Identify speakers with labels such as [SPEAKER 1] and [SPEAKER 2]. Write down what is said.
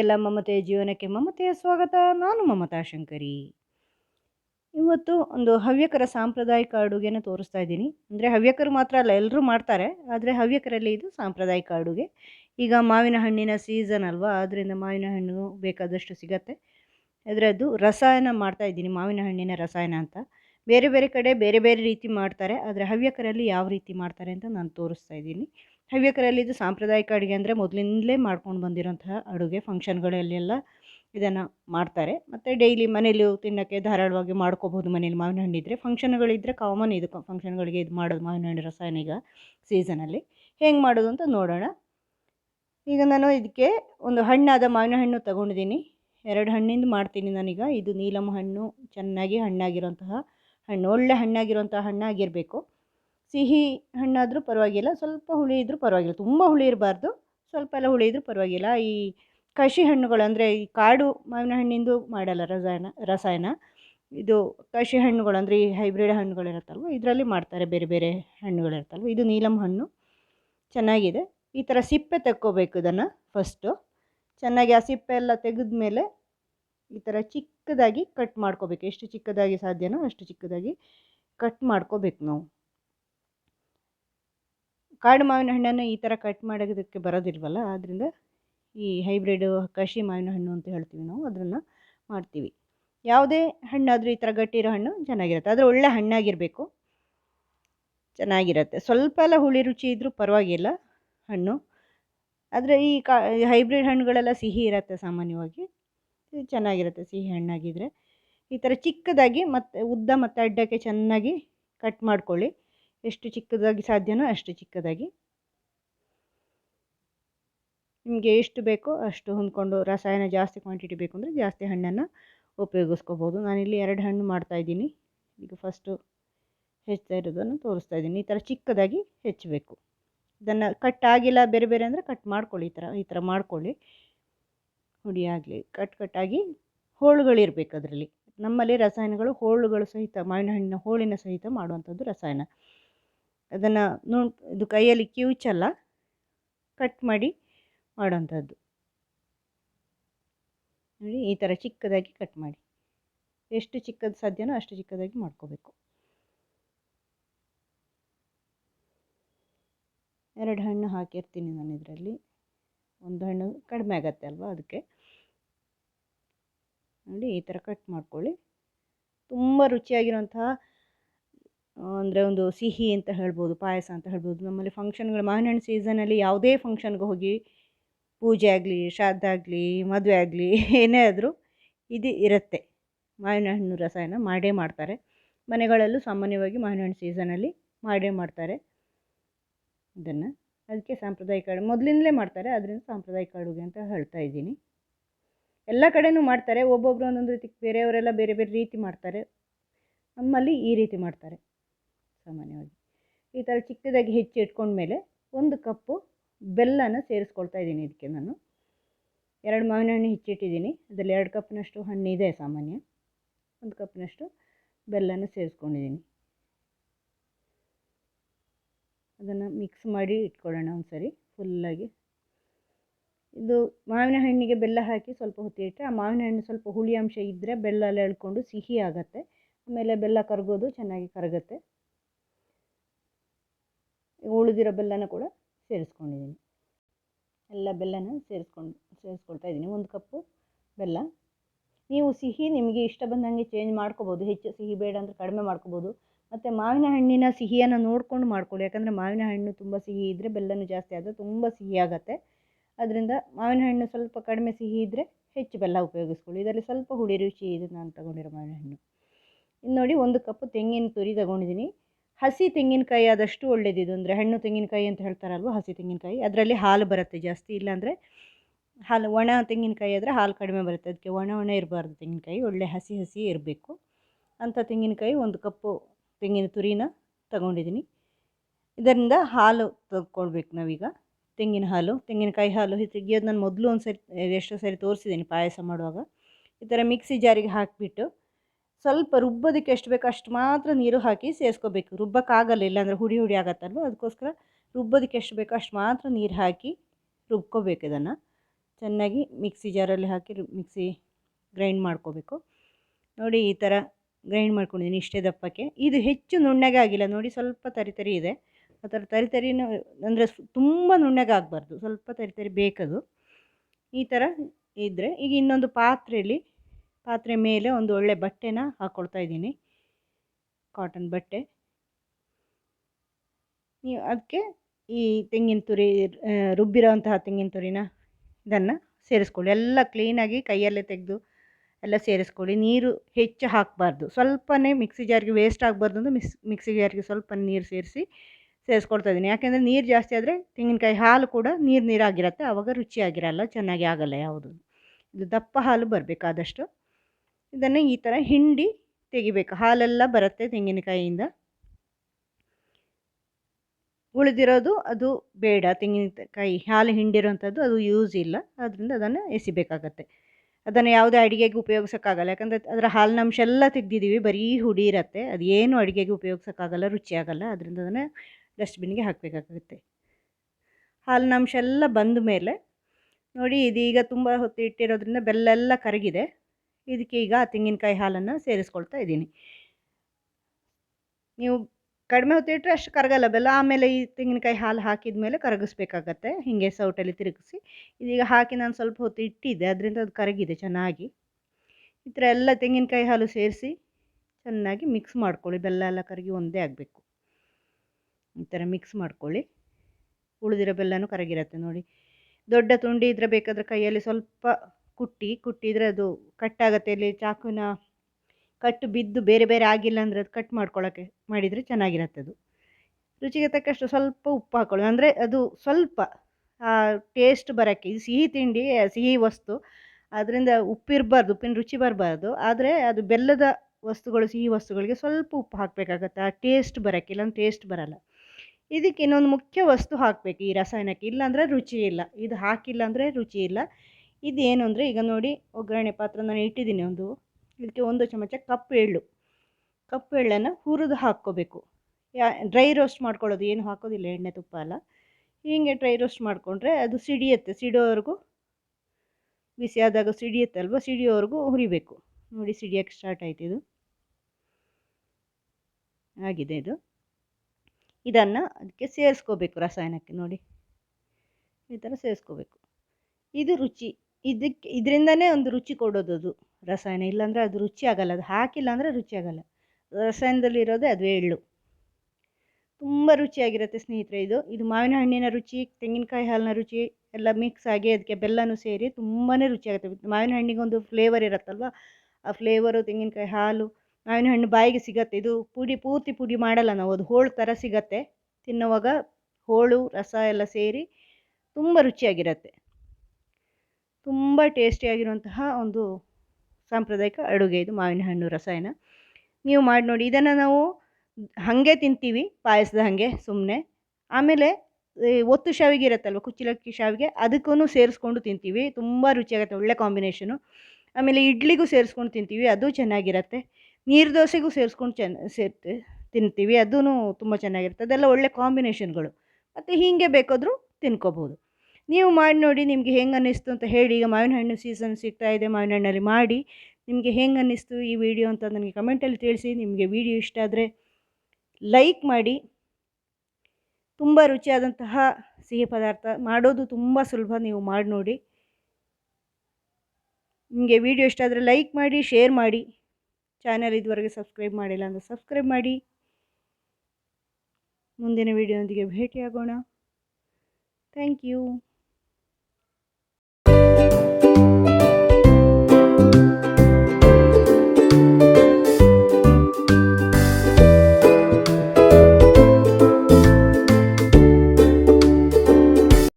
[SPEAKER 1] ಪ್ರೀತಿಗೆಲ್ಲ ಮಮತೆಯ ಜೀವನಕ್ಕೆ ಮಮತೆಯ ಸ್ವಾಗತ, ನಾನು ಮಮತಾ ಶಂಕರಿ. ಇವತ್ತು ಒಂದು ಹವ್ಯಕರ ಸಾಂಪ್ರದಾಯಿಕ ಅಡುಗೆನ ತೋರಿಸ್ತಾ ಇದ್ದೀನಿ. ಅಂದರೆ ಹವ್ಯಕರು ಮಾತ್ರ ಅಲ್ಲ ಎಲ್ಲರೂ ಮಾಡ್ತಾರೆ, ಆದರೆ ಹವ್ಯಕರಲ್ಲಿ ಇದು ಸಾಂಪ್ರದಾಯಿಕ ಅಡುಗೆ. ಈಗ ಮಾವಿನ ಹಣ್ಣಿನ ಸೀಸನ್ ಅಲ್ವಾ ಆದ್ದರಿಂದ ಮಾವಿನ ಹಣ್ಣು ಬೇಕಾದಷ್ಟು ಸಿಗತ್ತೆ. ಅದರದ್ದು ರಸಾಯನ ಮಾಡ್ತಾ ಇದ್ದೀನಿ, ಮಾವಿನ ಹಣ್ಣಿನ ರಸಾಯನ ಅಂತ. ಬೇರೆ ಬೇರೆ ಕಡೆ ಬೇರೆ ಬೇರೆ ರೀತಿ ಮಾಡ್ತಾರೆ, ಆದರೆ ಹವ್ಯಕರಲ್ಲಿ ಯಾವ ರೀತಿ ಮಾಡ್ತಾರೆ ಅಂತ ನಾನು ತೋರಿಸ್ತಾ ಇದ್ದೀನಿ. ಹವ್ಯಕರಲ್ಲಿ ಇದು ಸಾಂಪ್ರದಾಯಿಕ ಅಡುಗೆ ಅಂದರೆ ಮೊದಲಿಂದಲೇ ಮಾಡ್ಕೊಂಡು ಬಂದಿರೋಂತಹ ಅಡುಗೆ ಫಂಕ್ಷನ್ಗಳಲ್ಲೆಲ್ಲ ಇದನ್ನು ಮಾಡ್ತಾರೆ. ಮತ್ತು ಡೈಲಿ ಮನೇಲಿ ತಿನ್ನೋಕ್ಕೆ ಧಾರಾಳವಾಗಿ ಮಾಡ್ಕೋಬೋದು ಮನೇಲಿ ಮಾವಿನ ಹಣ್ಣಿದ್ರೆ ಫಂಕ್ಷನ್ಗಳಿದ್ದರೆ ಕಾಮನ್ ಇದು ಫಂಕ್ಷನ್ಗಳಿಗೆ ಇದು ಮಾಡೋದು ಮಾವಿನ ಹಣ್ಣು ರಸಾಯನ ಈಗ ಸೀಸನಲ್ಲಿ ಹೆಂಗೆ ಮಾಡೋದು ಅಂತ ನೋಡೋಣ. ಈಗ ನಾನು ಇದಕ್ಕೆ ಒಂದು ಹಣ್ಣಾದ ಮಾವಿನ ಹಣ್ಣು ತಗೊಂಡಿದ್ದೀನಿ. ಎರಡು ಹಣ್ಣಿಂದ ಮಾಡ್ತೀನಿ ನಾನೀಗ. ಇದು ನೀಲಮ್ ಹಣ್ಣು, ಚೆನ್ನಾಗಿ ಹಣ್ಣಾಗಿರೋಂತಹ ಹಣ್ಣು, ಒಳ್ಳೆ ಹಣ್ಣಾಗಿರೋಂಥ ಹಣ್ಣಾಗಿರಬೇಕು. ಸಿಹಿ ಹಣ್ಣಾದರೂ ಪರವಾಗಿಲ್ಲ, ಸ್ವಲ್ಪ ಹುಳಿ ಇದ್ದರೂ ಪರವಾಗಿಲ್ಲ, ತುಂಬ ಹುಳಿ ಇರಬಾರ್ದು, ಸ್ವಲ್ಪ ಎಲ್ಲ ಹುಳಿ ಇದ್ದರೂ ಪರವಾಗಿಲ್ಲ. ಈ ಕಷಿ ಹಣ್ಣುಗಳು ಅಂದರೆ ಈ ಕಾಡು ಮಾವಿನ ಹಣ್ಣಿಂದು ಮಾಡಲ್ಲ ರಸಾಯನ ರಸಾಯನ. ಇದು ಕಷಿ ಹಣ್ಣುಗಳು ಅಂದರೆ ಈ ಹೈಬ್ರಿಡ್ ಹಣ್ಣುಗಳಿರುತ್ತಲ್ವ ಇದರಲ್ಲಿ ಮಾಡ್ತಾರೆ ಬೇರೆ ಬೇರೆ ಹಣ್ಣುಗಳಿರುತ್ತಲ್ವ ಇದು ನೀಲಂ ಹಣ್ಣು. ಚೆನ್ನಾಗಿದೆ. ಈ ಥರ ಸಿಪ್ಪೆ ತೆಕ್ಕೋಬೇಕು ಇದನ್ನು ಫಸ್ಟು ಚೆನ್ನಾಗಿ ಆ ಸಿಪ್ಪೆ ಎಲ್ಲ ತೆಗೆದ ಮೇಲೆ ಈ ಥರ ಚಿಕ್ಕದಾಗಿ ಕಟ್ ಮಾಡ್ಕೋಬೇಕು. ಎಷ್ಟು ಚಿಕ್ಕದಾಗಿ ಸಾಧ್ಯನೋ ಅಷ್ಟು ಚಿಕ್ಕದಾಗಿ ಕಟ್ ಮಾಡ್ಕೋಬೇಕು ನಾವು. ಕಾಡು ಮಾವಿನ ಹಣ್ಣನ್ನು ಈ ಥರ ಕಟ್ ಮಾಡೋದಕ್ಕೆ ಬರೋದಿಲ್ವಲ್ಲ? ಆದ್ದರಿಂದ ಈ ಹೈಬ್ರಿಡ್ ಕಾಶಿ ಮಾವಿನ ಹಣ್ಣು ಅಂತ ಹೇಳ್ತೀವಿ ನಾವು, ಅದನ್ನು ಮಾಡ್ತೀವಿ. ಯಾವುದೇ ಹಣ್ಣಾದರೂ ಈ ಥರ ಗಟ್ಟಿರೋ ಹಣ್ಣು ಚೆನ್ನಾಗಿರುತ್ತೆ. ಆದರೆ ಒಳ್ಳೆ ಹಣ್ಣಾಗಿರಬೇಕು. ಚೆನ್ನಾಗಿರುತ್ತೆ. ಸ್ವಲ್ಪ ಎಲ್ಲ ಹುಳಿ ರುಚಿ ಇದ್ದರೂ ಪರವಾಗಿಲ್ಲ ಹಣ್ಣು. ಆದರೆ ಈ ಕಾ ಹೈಬ್ರಿಡ್ ಹಣ್ಣುಗಳೆಲ್ಲ ಸಿಹಿ ಇರುತ್ತೆ ಸಾಮಾನ್ಯವಾಗಿ. ಚೆನ್ನಾಗಿರುತ್ತೆ ಸಿಹಿ ಹಣ್ಣಾಗಿದ್ದರೆ ಈ ಥರ ಚಿಕ್ಕದಾಗಿ ಮತ್ತು ಉದ್ದ ಮತ್ತು ಅಡ್ಡಕ್ಕೆ ಚೆನ್ನಾಗಿ ಕಟ್ ಮಾಡ್ಕೊಳ್ಳಿ. ಎಷ್ಟು ಚಿಕ್ಕದಾಗಿ ಸಾಧ್ಯನೋ ಅಷ್ಟು ಚಿಕ್ಕದಾಗಿ. ನಿಮಗೆ ಎಷ್ಟು ಬೇಕೋ ಅಷ್ಟು ಹೊಂದ್ಕೊಂಡು ರಸಾಯನ ಜಾಸ್ತಿ ಕ್ವಾಂಟಿಟಿ ಬೇಕು ಅಂದರೆ ಜಾಸ್ತಿ ಹಣ್ಣನ್ನು ಉಪಯೋಗಿಸ್ಕೋಬೋದು. ನಾನಿಲ್ಲಿ ಎರಡು ಹಣ್ಣು ಮಾಡ್ತಾಯಿದ್ದೀನಿ ಈಗ ಫಸ್ಟು ಹೆಚ್ಚ್ತಾ ಇರೋದನ್ನು ತೋರಿಸ್ತಾ ಇದ್ದೀನಿ. ಈ ಥರ ಚಿಕ್ಕದಾಗಿ ಹೆಚ್ಚಬೇಕು. ಇದನ್ನು ಕಟ್ ಆಗಿಲ್ಲ ಬೇರೆ ಬೇರೆ ಅಂದರೆ ಕಟ್ ಮಾಡ್ಕೊಳ್ಳಿ ಈ ಥರ ಈ ಥರ ಮಾಡ್ಕೊಳ್ಳಿ. ಹುಡಿ ಆಗಲಿ ಕಟ್ ಕಟ್ಟಾಗಿ ಹೋಳುಗಳಿರಬೇಕು ಅದರಲ್ಲಿ. ನಮ್ಮಲ್ಲಿ ರಸಾಯನಗಳು ಹೋಳುಗಳು ಸಹಿತ, ಮಾವಿನ ಹಣ್ಣಿನ ಹೋಳಿನ ಸಹಿತ ಮಾಡುವಂಥದ್ದು ರಸಾಯನ. ಅದನ್ನು ನೋ ಇದು ಕೈಯಲ್ಲಿ ಕಿವುಚಲ್ಲ ಕಟ್ ಮಾಡಿ ಮಾಡೋಂಥದ್ದು. ನೋಡಿ, ಈ ಥರ ಚಿಕ್ಕದಾಗಿ ಕಟ್ ಮಾಡಿ. ಎಷ್ಟು ಚಿಕ್ಕದು ಸಾಧ್ಯನೋ ಅಷ್ಟು ಚಿಕ್ಕದಾಗಿ ಮಾಡ್ಕೋಬೇಕು. ಎರಡು ಹಣ್ಣು ಹಾಕಿರ್ತೀನಿ ನಾನು ಇದರಲ್ಲಿ. ಒಂದು ಹಣ್ಣು ಕಡಿಮೆ ಆಗತ್ತೆ ಅಲ್ವಾ ಅದಕ್ಕೆ. ನೋಡಿ, ಈ ಥರ ಕಟ್ ಮಾಡ್ಕೊಳ್ಳಿ. ತುಂಬ ರುಚಿಯಾಗಿರೋಂತಹ ಅಂದರೆ ಒಂದು ಸಿಹಿ ಅಂತ ಹೇಳ್ಬೋದು, ಪಾಯಸ ಅಂತ ಹೇಳ್ಬೋದು. ನಮ್ಮಲ್ಲಿ ಫಂಕ್ಷನ್ಗಳು ಮಾವಿನ ಹಣ್ಣು ಸೀಸನಲ್ಲಿ ಯಾವುದೇ ಫಂಕ್ಷನ್ಗೆ ಹೋಗಿ ಪೂಜೆ ಆಗಲಿ, ಶ್ರಾದ್ದ ಆಗಲಿ, ಮದುವೆ ಆಗಲಿ, ಏನೇ ಆದರೂ ಇದು ಇರುತ್ತೆ. ಮಾವಿನ ಹಣ್ಣು ರಸಾಯನ ಮಾಡೇ ಮಾಡ್ತಾರೆ. ಮನೆಗಳಲ್ಲೂ ಸಾಮಾನ್ಯವಾಗಿ ಮಾವಿನ ಹಣ್ಣು ಸೀಸನಲ್ಲಿ ಮಾಡೇ ಮಾಡ್ತಾರೆ. ಇದನ್ನು ಅದಕ್ಕೆ ಸಾಂಪ್ರದಾಯಿಕ ಅಡುಗೆ ಮೊದಲಿಂದಲೇ ಮಾಡ್ತಾರೆ ಅದರಿಂದ ಸಾಂಪ್ರದಾಯಿಕ ಅಡುಗೆ ಅಂತ ಹೇಳ್ತಾ ಇದ್ದೀನಿ. ಎಲ್ಲ ಕಡೆನೂ ಮಾಡ್ತಾರೆ ಒಬ್ಬೊಬ್ಬರು ಒಂದೊಂದು ರೀತಿ ಬೇರೆಯವರೆಲ್ಲ ಬೇರೆ ಬೇರೆ ರೀತಿ ಮಾಡ್ತಾರೆ. ನಮ್ಮಲ್ಲಿ ಈ ರೀತಿ ಮಾಡ್ತಾರೆ. ಸಾಮಾನ್ಯವಾಗಿ. ಈ ಥರ ಚಿಕ್ಕದಾಗಿ ಹೆಚ್ಚಿ ಇಟ್ಕೊಂಡ್ಮೇಲೆ ಒಂದು ಕಪ್ಪು ಬೆಲ್ಲನ ಸೇರಿಸ್ಕೊಳ್ತಾ ಇದ್ದೀನಿ ಇದಕ್ಕೆ ನಾನು. ಎರಡು ಮಾವಿನ ಹಣ್ಣು ಹೆಚ್ಚಿಟ್ಟಿದ್ದೀನಿ ಅದರಲ್ಲಿ ಎರಡು ಕಪ್ನಷ್ಟು ಇದೆ ಸಾಮಾನ್ಯ. ಒಂದು ಕಪ್ನಷ್ಟು ಬೆಲ್ಲನ ಸೇರಿಸ್ಕೊಂಡಿದ್ದೀನಿ. ಅದನ್ನು ಮಿಕ್ಸ್ ಮಾಡಿ ಇಟ್ಕೊಳ್ಳೋಣ ಒಂದು ಸರಿ ಫುಲ್ಲಾಗಿ ಇದು ಮಾವಿನ ಹಣ್ಣಿಗೆ ಬೆಲ್ಲ ಹಾಕಿ ಸ್ವಲ್ಪ ಹೊತ್ತಿ ಇಟ್ಟರೆ ಆ ಮಾವಿನ ಹಣ್ಣು ಸ್ವಲ್ಪ ಹುಳಿ ಅಂಶ ಇದ್ದರೆ ಬೆಲ್ಲ ಎಳ್ಕೊಂಡು ಸಿಹಿ ಆಗುತ್ತೆ. ಆಮೇಲೆ ಬೆಲ್ಲ ಕರಗೋದು ಚೆನ್ನಾಗಿ ಕರಗುತ್ತೆ. ಉಳಿದಿರೋ ಬೆಲ್ಲನ ಕೂಡ ಸೇರಿಸ್ಕೊಂಡಿದ್ದೀನಿ. ಎಲ್ಲ ಬೆಲ್ಲನ ಸೇರಿಸ್ಕೊಂಡು, ಸೇರಿಸ್ಕೊಳ್ತಾ ಇದ್ದೀನಿ. ಒಂದು ಕಪ್ಪು ಬೆಲ್ಲ. ನೀವು ಸಿಹಿ ನಿಮಗೆ ಇಷ್ಟ ಬಂದಂಗೆ ಚೇಂಜ್ ಮಾಡ್ಕೋಬೋದು. ಹೆಚ್ಚು ಸಿಹಿ ಬೇಡ ಅಂದರೆ ಕಡಿಮೆ ಮಾಡ್ಕೋಬೋದು. ಮತ್ತು ಮಾವಿನ ಹಣ್ಣಿನ ಸಿಹಿಯನ್ನು ನೋಡ್ಕೊಂಡು ಮಾಡ್ಕೊಳ್ಳಿ. ಯಾಕಂದರೆ ಮಾವಿನ ಹಣ್ಣು ತುಂಬ ಸಿಹಿ ಇದ್ದರೆ ಬೆಲ್ಲನೂ ಜಾಸ್ತಿ ಆದರೆ ತುಂಬ ಸಿಹಿ ಆಗುತ್ತೆ. ಅದರಿಂದ ಮಾವಿನ ಹಣ್ಣು ಸ್ವಲ್ಪ ಕಡಿಮೆ ಸಿಹಿ ಇದ್ದರೆ ಹೆಚ್ಚು ಬೆಲ್ಲ ಉಪಯೋಗಿಸ್ಕೊಳ್ಳಿ. ಇದರಲ್ಲಿ ಸ್ವಲ್ಪ ಹುಳಿ ರುಚಿ ಇದೆ ನಾನು ತಗೊಂಡಿರೋ ಮಾವಿನ ಹಣ್ಣು. ಇನ್ನು ನೋಡಿ ಒಂದು ಕಪ್ಪು ತೆಂಗಿನ ತುರಿ ತಗೊಂಡಿದ್ದೀನಿ. ಹಸಿ ತೆಂಗಿನಕಾಯಿ ಆದಷ್ಟು ಒಳ್ಳೇದಿದು. ಅಂದರೆ ಹಣ್ಣು ತೆಂಗಿನಕಾಯಿ ಅಂತ ಹೇಳ್ತಾರಲ್ವ, ಹಸಿ ತೆಂಗಿನಕಾಯಿ. ಅದರಲ್ಲಿ ಹಾಲು ಬರುತ್ತೆ ಜಾಸ್ತಿ. ಇಲ್ಲಾಂದರೆ ಹಾಲು, ಒಣ ತೆಂಗಿನಕಾಯಿ ಆದರೆ ಹಾಲು ಕಡಿಮೆ ಬರುತ್ತೆ. ಅದಕ್ಕೆ ಒಣ ಒಣ ಇರಬಾರ್ದು ತೆಂಗಿನಕಾಯಿ. ಒಳ್ಳೆ ಹಸಿ ಹಸಿ ಇರಬೇಕು. ಅಂಥ ತೆಂಗಿನಕಾಯಿ ಒಂದು ಕಪ್ಪು ತೆಂಗಿನ ತುರಿನ ತಗೊಂಡಿದ್ದೀನಿ ಇದರಿಂದ ಹಾಲು ತೆಗೆದುಕೊಳ್ಬೇಕು ನಾವೀಗ. ತೆಂಗಿನ ಹಾಲು, ತೆಂಗಿನಕಾಯಿ ಹಾಲು. ತೆಗಿಯೋದು ನಾನು ಮೊದಲು ಒಂದು ಸರಿ ಎಷ್ಟೋ ಸರಿ ತೋರಿಸಿದ್ದೀನಿ ಪಾಯಸ ಮಾಡುವಾಗ. ಈ ಥರ ಮಿಕ್ಸಿ ಜಾರಿಗೆ ಹಾಕಿಬಿಟ್ಟು ಸ್ವಲ್ಪ ರುಬ್ಬೋದಕ್ಕೆ ಎಷ್ಟು ಬೇಕು ಅಷ್ಟು ಮಾತ್ರ ನೀರು ಹಾಕಿ ಸೇರಿಸ್ಕೋಬೇಕು ರುಬ್ಬಕ್ಕಾಗಲ್ಲ ಇಲ್ಲಾಂದರೆ ಹುಡಿ ಹುಡಿ ಆಗತ್ತಲ್ವ? ಅದಕ್ಕೋಸ್ಕರ ರುಬ್ಬೋದಕ್ಕೆ ಎಷ್ಟು ಬೇಕೋ ಅಷ್ಟು ಮಾತ್ರ ನೀರು ಹಾಕಿ ರುಬ್ಕೋಬೇಕು ಇದನ್ನು. ಚೆನ್ನಾಗಿ ಮಿಕ್ಸಿ ಜಾರಲ್ಲಿ ಹಾಕಿ ಮಿಕ್ಸಿ ಗ್ರೈಂಡ್ ಮಾಡ್ಕೋಬೇಕು. ನೋಡಿ ಈ ಥರ ಗ್ರೈಂಡ್ ಮಾಡ್ಕೊಂಡಿದ್ದೀನಿ ಇಷ್ಟೇ ದಪ್ಪಕ್ಕೆ. ಇದು ಹೆಚ್ಚು ನುಣ್ಣಗೆ ಆಗಿಲ್ಲ, ನೋಡಿ ಸ್ವಲ್ಪ ತರಿ ತರಿ ಇದೆ. ಆ ಥರ ತರಿ ತರಿನೂ ಅಂದರೆ ತುಂಬ ನುಣ್ಣಗೆ ಆಗಬಾರ್ದು. ಸ್ವಲ್ಪ ತರಿ ತರಿ ಬೇಕದು. ಈ ಥರ ಇದ್ದರೆ ಈಗ ಇನ್ನೊಂದು ಪಾತ್ರೆಯಲ್ಲಿ ಪಾತ್ರೆ ಮೇಲೆ ಒಂದು ಒಳ್ಳೆ ಬಟ್ಟೆನ ಹಾಕ್ಕೊಳ್ತಾ ಇದ್ದೀನಿ. ಕಾಟನ್ ಬಟ್ಟೆ. ನೀವು ಅದಕ್ಕೆ ಈ ತೆಂಗಿನ ತುರಿ ರುಬ್ಬಿರೋವಂತಹ ತೆಂಗಿನ ತುರಿನ ಇದನ್ನು ಸೇರಿಸ್ಕೊಳ್ಳಿ. ಎಲ್ಲ ಕ್ಲೀನಾಗಿ ಕೈಯಲ್ಲೇ ತೆಗೆದು ಎಲ್ಲ ಸೇರಿಸ್ಕೊಳ್ಳಿ. ನೀರು ಹೆಚ್ಚು ಹಾಕಬಾರ್ದು. ಸ್ವಲ್ಪನೇ ಮಿಕ್ಸಿ ಜಾರಿಗೆ ವೇಸ್ಟ್ ಆಗಬಾರ್ದು ಅಂತ ಮಿಕ್ಸ್ ಮಿಕ್ಸಿ ಜಾರಿಗೆ ಸ್ವಲ್ಪ ನೀರು ಸೇರಿಸಿ ಸೇರಿಸ್ಕೊಳ್ತಾ ಇದ್ದೀನಿ. ಯಾಕೆಂದರೆ ನೀರು ಜಾಸ್ತಿ ಆದರೆ ತೆಂಗಿನಕಾಯಿ ಹಾಲು ಕೂಡ ನೀರು ನೀರಾಗಿರತ್ತೆ. ಆವಾಗ ರುಚಿಯಾಗಿರಲ್ಲ, ಚೆನ್ನಾಗಿ ಆಗಲ್ಲ ಯಾವುದು. ಇದು ದಪ್ಪ ಹಾಲು ಬರಬೇಕು ಆದಷ್ಟು. ಇದನ್ನು ಈ ಥರ ಹಿಂಡಿ ತೆಗಿಬೇಕು. ಹಾಲೆಲ್ಲ ಬರುತ್ತೆ ತೆಂಗಿನಕಾಯಿಯಿಂದ. ಉಳಿದಿರೋದು ಅದು ಬೇಡ. ತೆಂಗಿನಕಾಯಿ ಹಾಲು ಹಿಂಡಿರೋಂಥದ್ದು ಅದು ಯೂಸ್ ಇಲ್ಲ. ಆದ್ದರಿಂದ ಅದನ್ನು ಎಸಿಬೇಕಾಗತ್ತೆ. ಅದನ್ನು ಯಾವುದೇ ಅಡುಗೆಗೆ ಉಪಯೋಗಿಸೋಕ್ಕಾಗಲ್ಲ. ಯಾಕಂದರೆ ಅದರ ಹಾಲಿನ ಅಂಶ ಎಲ್ಲ ತೆಗ್ದಿದ್ದೀವಿ. ಬರೀ ಹುಡಿ ಇರುತ್ತೆ. ಅದು ಏನು ಅಡುಗೆಗೆ ಉಪಯೋಗಿಸೋಕ್ಕಾಗಲ್ಲ. ರುಚಿಯಾಗಲ್ಲ. ಅದರಿಂದ ಅದನ್ನು ಡಸ್ಟ್ಬಿನ್ಗೆ ಹಾಕಬೇಕಾಗುತ್ತೆ. ಹಾಲಿನ ಅಂಶ ಎಲ್ಲ ಬಂದ ಮೇಲೆ ನೋಡಿ, ಇದೀಗ ತುಂಬ ಹೊತ್ತು ಇಟ್ಟಿರೋದ್ರಿಂದ ಬೆಲ್ಲ ಎಲ್ಲ ಕರಗಿದೆ. ಇದಕ್ಕೆ ಈಗ ತೆಂಗಿನಕಾಯಿ ಹಾಲನ್ನು ಸೇರಿಸ್ಕೊಳ್ತಾ ಇದ್ದೀನಿ. ನೀವು ಕಡಿಮೆ ಹೊತ್ತಿಟ್ಟರೆ ಅಷ್ಟು ಕರಗಲ್ಲ, ಬೆಲ್ಲ ಆಮೇಲೆ ಈ ತೆಂಗಿನಕಾಯಿ ಹಾಲು ಹಾಕಿದ ಮೇಲೆ ಕರಗಿಸ್ಬೇಕಾಗತ್ತೆ. ಹೀಗೆ ಸೌಟಲ್ಲಿ ತಿರುಗಿಸಿ. ಇದೀಗ ಹಾಕಿ ನಾನು ಸ್ವಲ್ಪ ಹೊತ್ತು ಇಟ್ಟಿದ್ದೆ ಅದರಿಂದ ಅದು ಕರಗಿದೆ ಚೆನ್ನಾಗಿ. ಈ ಥರ ಎಲ್ಲ ತೆಂಗಿನಕಾಯಿ ಹಾಲು ಸೇರಿಸಿ ಚೆನ್ನಾಗಿ ಮಿಕ್ಸ್ ಮಾಡ್ಕೊಳ್ಳಿ. ಬೆಲ್ಲ ಎಲ್ಲ ಕರಗಿ ಒಂದೇ ಆಗಬೇಕು. ಈ ಥರ ಮಿಕ್ಸ್ ಮಾಡ್ಕೊಳ್ಳಿ. ಉಳಿದಿರೋ ಬೆಲ್ಲನೂ ಕರಗಿರತ್ತೆ ನೋಡಿ. ದೊಡ್ಡ ತುಂಡಿ ಇದ್ರೆ ಬೇಕಾದರೆ ಕೈಯಲ್ಲಿ ಸ್ವಲ್ಪ ಕುಟ್ಟಿ, ಕುಟ್ಟಿದರೆ ಅದು ಕಟ್ಟಾಗತ್ತೆ ಇಲ್ಲಿ ಚಾಕುನ ಕಟ್ಟು ಬಿದ್ದು ಬೇರೆ ಬೇರೆ ಆಗಿಲ್ಲ ಅಂದರೆ ಅದು ಕಟ್ ಮಾಡ್ಕೊಳ್ಳೋಕ್ಕೆ ಮಾಡಿದರೆ ಚೆನ್ನಾಗಿರತ್ತೆ ಅದು. ರುಚಿಗೆ ತಕ್ಕಷ್ಟು ಸ್ವಲ್ಪ ಉಪ್ಪು ಹಾಕೊಳ್ಳಿ ಅಂದರೆ ಅದು ಸ್ವಲ್ಪ ಟೇಸ್ಟ್ ಬರೋಕ್ಕೆ. ಇದು ಸಿಹಿ ತಿಂಡಿ, ಸಿಹಿ ವಸ್ತು. ಅದರಿಂದ ಉಪ್ಪಿರಬಾರ್ದು ಉಪ್ಪಿನ ರುಚಿ ಬರಬಾರ್ದು. ಆದರೆ ಅದು ಬೆಲ್ಲದ ವಸ್ತುಗಳು, ಸಿಹಿ ವಸ್ತುಗಳಿಗೆ ಸ್ವಲ್ಪ ಉಪ್ಪು ಹಾಕಬೇಕಾಗತ್ತೆ. ಆ ಟೇಸ್ಟ್ ಬರೋಕ್ಕೆ, ಇಲ್ಲಾಂದ್ರೆ ಟೇಸ್ಟ್ ಬರಲ್ಲ. ಇದಕ್ಕೆ ಇನ್ನೊಂದು ಮುಖ್ಯ ವಸ್ತು ಹಾಕಬೇಕು ಈ ರಸಾಯನಕ್ಕೆ. ಇಲ್ಲಾಂದರೆ ರುಚಿ ಇಲ್ಲ. ಇದು ಹಾಕಿಲ್ಲ ಅಂದರೆ ರುಚಿ ಇಲ್ಲ. ಇದೇನು ಅಂದರೆ ಈಗ ನೋಡಿ ಒಗ್ಗರಣೆ ಪಾತ್ರ ನಾನು ಇಟ್ಟಿದ್ದೀನಿ ಒಂದು. ಇದಕ್ಕೆ ಒಂದು ಚಮಚ ಕಪ್ಪು ಎಳ್ಳು. ಕಪ್ಪು ಎಳ್ಳನ್ನು ಹುರಿದು ಹಾಕ್ಕೋಬೇಕು. ಯಾ ಡ್ರೈ ರೋಸ್ಟ್ ಮಾಡ್ಕೊಳ್ಳೋದು ಏನು ಹಾಕೋದಿಲ್ಲ ಎಣ್ಣೆ ತುಪ್ಪ ಅಲ್ಲ ಹೀಗೆ ಡ್ರೈ ರೋಸ್ಟ್ ಮಾಡಿಕೊಂಡ್ರೆ ಅದು ಸಿಡಿಯುತ್ತೆ. ಸಿಡಿಯೋವರೆಗೂ ಬಿಸಿ ಆದಾಗ ಸಿಡಿಯುತ್ತೆ ಅಲ್ವಾ? ಸಿಡಿಯೋವರೆಗೂ ಹುರಿಬೇಕು. ನೋಡಿ ಸಿಡಿಯೋಕ್ಕೆ ಸ್ಟಾರ್ಟ್ ಆಯ್ತು ಇದು. ಆಗಿದೆ ಇದು. ಇದನ್ನು ಅದಕ್ಕೆ ಸೇರಿಸ್ಕೋಬೇಕು ರಸಾಯನಕ್ಕೆ ನೋಡಿ. ಈ ಥರ ಸೇರಿಸ್ಕೋಬೇಕು. ಇದು ರುಚಿ. ಇದಕ್ಕೆ, ಇದರಿಂದನೇ ಒಂದು ರುಚಿ ಕೊಡೋದು ಅದು. ರಸಾಯನ, ಇಲ್ಲಾಂದರೆ ಅದು ರುಚಿ ಆಗಲ್ಲ. ಅದು ಹಾಕಿಲ್ಲ ಅಂದರೆ ರುಚಿ ಆಗಲ್ಲ. ರಸಾಯನದಲ್ಲಿರೋದೇ ಅದು ಎಳ್ಳು. ತುಂಬ ರುಚಿಯಾಗಿರುತ್ತೆ ಸ್ನೇಹಿತರೆ ಇದು. ಇದು ಮಾವಿನ ಹಣ್ಣಿನ ರುಚಿ, ತೆಂಗಿನಕಾಯಿ ಹಾಲಿನ ರುಚಿ ಎಲ್ಲ ಮಿಕ್ಸ್ ಆಗಿ ಅದಕ್ಕೆ ಬೆಲ್ಲನೂ ಸೇರಿ ತುಂಬಾ ರುಚಿಯಾಗುತ್ತೆ. ಮಾವಿನ ಹಣ್ಣಿಗೆ ಒಂದು ಫ್ಲೇವರ್ ಇರುತ್ತಲ್ವ? ಆ ಫ್ಲೇವರು ತೆಂಗಿನಕಾಯಿ ಹಾಲು, ಮಾವಿನ ಹಣ್ಣು ಬಾಯಿಗೆ ಸಿಗತ್ತೆ. ಇದು ಪುಡಿ, ಪೂರ್ತಿ ಪುಡಿ ಮಾಡಲ್ಲ ನಾವು. ಅದು ಹೋಳು ಥರ ಸಿಗತ್ತೆ. ತಿನ್ನುವಾಗ ಹೋಳು, ರಸ ಎಲ್ಲ ಸೇರಿ ತುಂಬ ರುಚಿಯಾಗಿರುತ್ತೆ. ತುಂಬ ಟೇಸ್ಟಿಯಾಗಿರುವಂತಹ ಒಂದು ಸಾಂಪ್ರದಾಯಿಕ ಅಡುಗೆ ಇದು, ಮಾವಿನ ಹಣ್ಣು ರಸಾಯನ. ನೀವು ಮಾಡಿ ನೋಡಿ, ಇದನ್ನು ನಾವು ಹಾಗೆ ತಿಂತೀವಿ, ಪಾಯಸದ ಹಾಗೆ ಸುಮ್ಮನೆ ಆಮೇಲೆ ಒತ್ತು ಶಾವಿಗೆ ಇರುತ್ತಲ್ವ, ಕುಚ್ಚಲಕ್ಕಿ ಶಾವಿಗೆ ಅದಕ್ಕೂ ಸೇರಿಸ್ಕೊಂಡು ತಿಂತೀವಿ. ತುಂಬ ರುಚಿಯಾಗುತ್ತೆ, ಒಳ್ಳೆ ಕಾಂಬಿನೇಷನು. ಆಮೇಲೆ ಇಡ್ಲಿಗೂ ಸೇರಿಸ್ಕೊಂಡು ತಿಂತೀವಿ, ಅದು ಚೆನ್ನಾಗಿರುತ್ತೆ. ನೀರು ದೋಸೆಗೂ ಸೇರಿಸ್ಕೊಂಡು ಚೆನ್ನ ಸೇರ್ತಿ ತಿಂತೀವಿ ಅದೂ ತುಂಬ ಚೆನ್ನಾಗಿರುತ್ತೆ. ಅದೆಲ್ಲ ಒಳ್ಳೆ ಕಾಂಬಿನೇಷನ್ಗಳು. ಮತ್ತು ಹೀಗೆ ಬೇಕಾದರೂ ತಿನ್ಕೋಬೋದು. ನೀವು ಮಾಡಿ ನೋಡಿ ನಿಮಗೆ ಹೆಂಗೆ ಅನ್ನಿಸ್ತು ಅಂತ ಹೇಳಿ. ಈಗ ಮಾವಿನ ಹಣ್ಣು ಸೀಸನ್ ಸಿಗ್ತಾ ಇದೆ ಮಾವಿನ ಹಣ್ಣಲ್ಲಿ ಮಾಡಿ. ನಿಮಗೆ ಹೆಂಗೆ ಅನ್ನಿಸ್ತು ಈ ವಿಡಿಯೋ ಅಂತ ನನಗೆ ಕಮೆಂಟಲ್ಲಿ ತಿಳಿಸಿ. ನಿಮಗೆ ವಿಡಿಯೋ ಇಷ್ಟ ಆದರೆ ಲೈಕ್ ಮಾಡಿ. ತುಂಬ ರುಚಿಯಾದಂತಹ ಸಿಹಿ ಪದಾರ್ಥ. ಮಾಡೋದು ತುಂಬ ಸುಲಭ ನೀವು ಮಾಡಿ ನೋಡಿ. ನಿಮಗೆ ವಿಡಿಯೋ ಇಷ್ಟ ಆದರೆ ಲೈಕ್ ಮಾಡಿ ಶೇರ್ ಮಾಡಿ. ಚಾನಲ್ ಇದುವರೆಗೆ ಸಬ್ಸ್ಕ್ರೈಬ್ ಮಾಡಿಲ್ಲ ಅಂದರೆ ಸಬ್ಸ್ಕ್ರೈಬ್ ಮಾಡಿ. ಮುಂದಿನ ವಿಡಿಯೋದೊಂದಿಗೆ ಭೇಟಿಯಾಗೋಣ. Thank you